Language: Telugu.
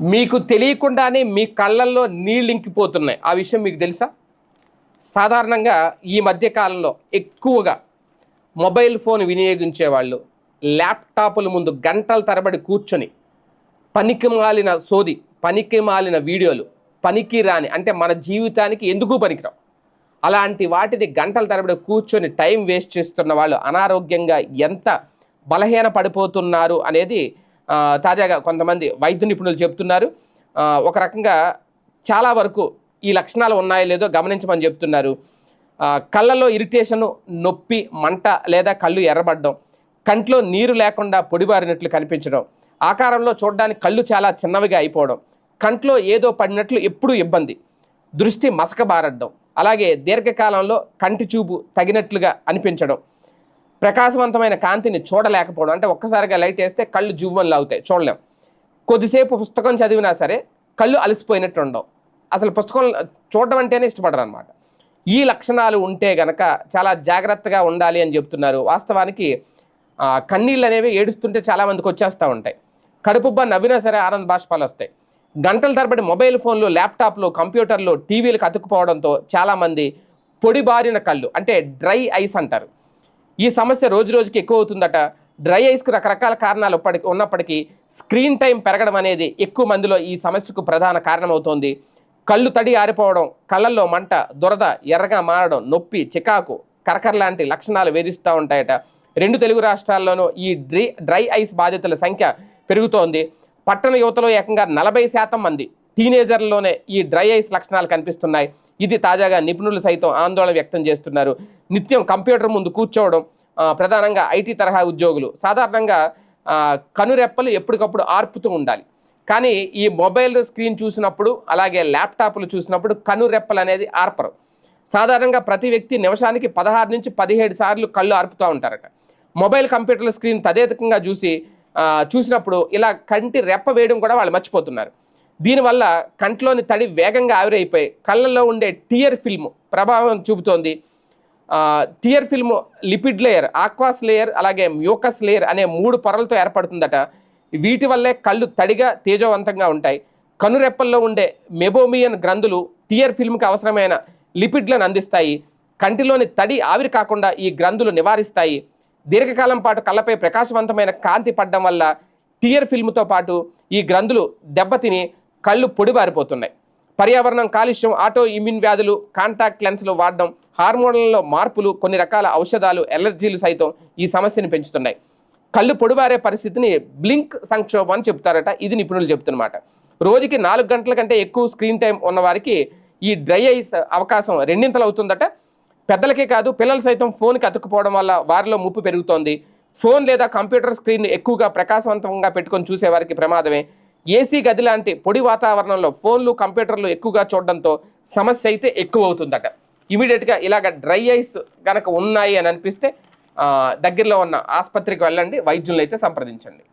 మీకు తెలియకుండానే మీ కళ్ళల్లో నీళ్ళు ఇంకిపోతున్నాయి. ఆ విషయం మీకు తెలుసా? సాధారణంగా ఈ మధ్య కాలంలో ఎక్కువగా మొబైల్ ఫోన్ వినియోగించే వాళ్ళు ల్యాప్టాపుల ముందు గంటల తరబడి కూర్చొని పనికి మాలిన సోది పనికి మాలిన వీడియోలు పనికి రాని అంటే మన జీవితానికి ఎందుకు పనికిరావు? అలాంటి వాటిని గంటల తరబడి కూర్చొని టైం వేస్ట్ చేస్తున్న వాళ్ళు అనారోగ్యంగా ఎంత బలహీన పడిపోతున్నారు అనేది తాజాగా కొంతమంది వైద్య నిపుణులు చెప్తున్నారు ఒక రకంగా చాలా వరకు ఈ లక్షణాలు ఉన్నాయో లేదో గమనించమని చెప్తున్నారు కళ్ళలో ఇరిటేషను నొప్పి మంట లేదా కళ్ళు ఎర్రబడడం కంట్లో నీరు లేకుండా పొడిబారినట్లు కనిపించడం ఆకారంలో చూడడానికి కళ్ళు చాలా చిన్నవిగా అయిపోవడం కంట్లో ఏదో పడినట్లు ఎప్పుడూ ఇబ్బంది దృష్టి మసకబారడం అలాగే దీర్ఘకాలంలో కంటి చూపు తగినట్లుగా అనిపించడం ప్రకాశవంతమైన కాంతిని చూడలేకపోవడం. అంటే ఒక్కసారిగా లైట్ వేస్తే కళ్ళు జువ్వని లాగుతాయి చూడలేం. కొద్దిసేపు పుస్తకం చదివినా సరే కళ్ళు అలసిపోయినట్టు ఉండవు అసలు పుస్తకం చూడడం అంటేనే ఇష్టపడరు అనమాట ఈ లక్షణాలు ఉంటే గనక చాలా జాగ్రత్తగా ఉండాలి అని చెప్తున్నారు. వాస్తవానికి కన్నీళ్ళు అనేవి ఏడుస్తుంటే చాలామందికి వచ్చేస్తూ ఉంటాయి. కడుపుబ్బ నవ్వినా సరే ఆనంద బాష్పాలు వస్తాయి. గంటల తరబడి మొబైల్ ఫోన్లు ల్యాప్టాప్లు కంప్యూటర్లు టీవీలకు అతుక్కుపోవడంతో చాలామంది పొడిబారిన కళ్ళు అంటే డ్రై ఐస్ అంటారు. ఈ సమస్య రోజు రోజుకి ఎక్కువ అవుతుందట. డ్రై ఐస్కు రకరకాల కారణాలు ఇప్పటికి ఉన్నప్పటికీ స్క్రీన్ టైం పెరగడం అనేది ఎక్కువ మందిలో ఈ సమస్యకు ప్రధాన కారణమవుతోంది. కళ్ళు తడి ఆరిపోవడం కళ్ళల్లో మంట దురద ఎర్రగా మారడం నొప్పి చికాకు కరకర లాంటి లక్షణాలు వేధిస్తూ ఉంటాయట. రెండు తెలుగు రాష్ట్రాల్లోనూ ఈ డ్రై డ్రై ఐస్ బాధితుల సంఖ్య పెరుగుతోంది. పట్టణ యువతలో ఏకంగా నలభై శాతం మంది టీనేజర్లలోనే ఈ డ్రై ఐస్ లక్షణాలు కనిపిస్తున్నాయి. ఇది తాజాగా నిపుణులు సైతం ఆందోళన వ్యక్తం చేస్తున్నారు. నిత్యం కంప్యూటర్ ముందు కూర్చోవడం ప్రధానంగా ఐటీ తరహా ఉద్యోగులు. సాధారణంగా కనురెప్పలు ఎప్పటికప్పుడు ఆర్పుతూ ఉండాలి. కానీ ఈ మొబైల్ స్క్రీన్ చూసినప్పుడు అలాగే ల్యాప్టాప్లు చూసినప్పుడు కనురెప్పలు అనేది ఆర్పరు. సాధారణంగా ప్రతి వ్యక్తి నిమిషానికి పదహారు నుంచి పదిహేడు సార్లు కళ్ళు ఆర్పుతూ ఉంటారట. మొబైల్ కంప్యూటర్ల స్క్రీన్ తదేతకంగా చూసి చూసినప్పుడు ఇలా కంటి రెప్ప వేయడం కూడా వాళ్ళు మర్చిపోతున్నారు. దీనివల్ల కంట్లోని తడి వేగంగా ఆవిరైపోయి కళ్ళల్లో ఉండే టియర్ ఫిల్మ్ ప్రభావం చూపుతోంది. Tear film lipid layer aqueous layer అలాగే మ్యూకస్ లేయర్ అనే మూడు పొరలతో ఏర్పడుతుందట. వీటి వల్లే కళ్ళు తడిగా తేజవంతంగా ఉంటాయి. కనురెప్పల్లో ఉండే మెబోమియన్ గ్రంథులు టియర్ ఫిల్మ్కి అవసరమైన లిపిడ్లను అందిస్తాయి. కంటిలోని తడి ఆవిరి కాకుండా ఈ గ్రంథులు నివారిస్తాయి. దీర్ఘకాలం పాటు కళ్ళపై ప్రకాశవంతమైన కాంతి పడడం వల్ల టియర్ ఫిల్మ్తో పాటు ఈ గ్రంథులు దెబ్బతిని కళ్ళు పొడిబారిపోతున్నాయి పర్యావరణం కాలుష్యం ఆటో ఇమ్యూన్ వ్యాధులు కాంటాక్ట్ లెన్స్లు వాడడం హార్మోన్లలో మార్పులు కొన్ని రకాల ఔషధాలు ఎలర్జీలు సైతం ఈ సమస్యను పెంచుతున్నాయి. కళ్ళు పొడిబారే పరిస్థితిని బ్లింక్ సంక్షోభం అని చెప్తారట. ఇది నిపుణులు చెప్తున్నమాట. రోజుకి నాలుగు గంటల కంటే ఎక్కువ స్క్రీన్ టైం ఉన్న వారికి ఈ డ్రై ఐస్ అవకాశం రెండింతలు అవుతుందట. పెద్దలకే కాదు పిల్లలు సైతం ఫోన్కి అతుక్కుపోవడం వల్ల వారిలో ముప్పు పెరుగుతోంది. ఫోన్ లేదా కంప్యూటర్ స్క్రీన్ ఎక్కువగా ప్రకాశవంతంగా పెట్టుకొని చూసేవారికి ప్రమాదమే. ఏసీ గది లాంటి పొడి వాతావరణంలో ఫోన్లు కంప్యూటర్లు ఎక్కువగా చూడడంతో సమస్య అయితే ఎక్కువ అవుతుందట ఇమీడియట్గా ఇలాగ డ్రై ఐస్ కనుక ఉన్నాయి అని అనిపిస్తే దగ్గరలో ఉన్న ఆసుపత్రికి వెళ్ళండి వైద్యులను అయితే సంప్రదించండి.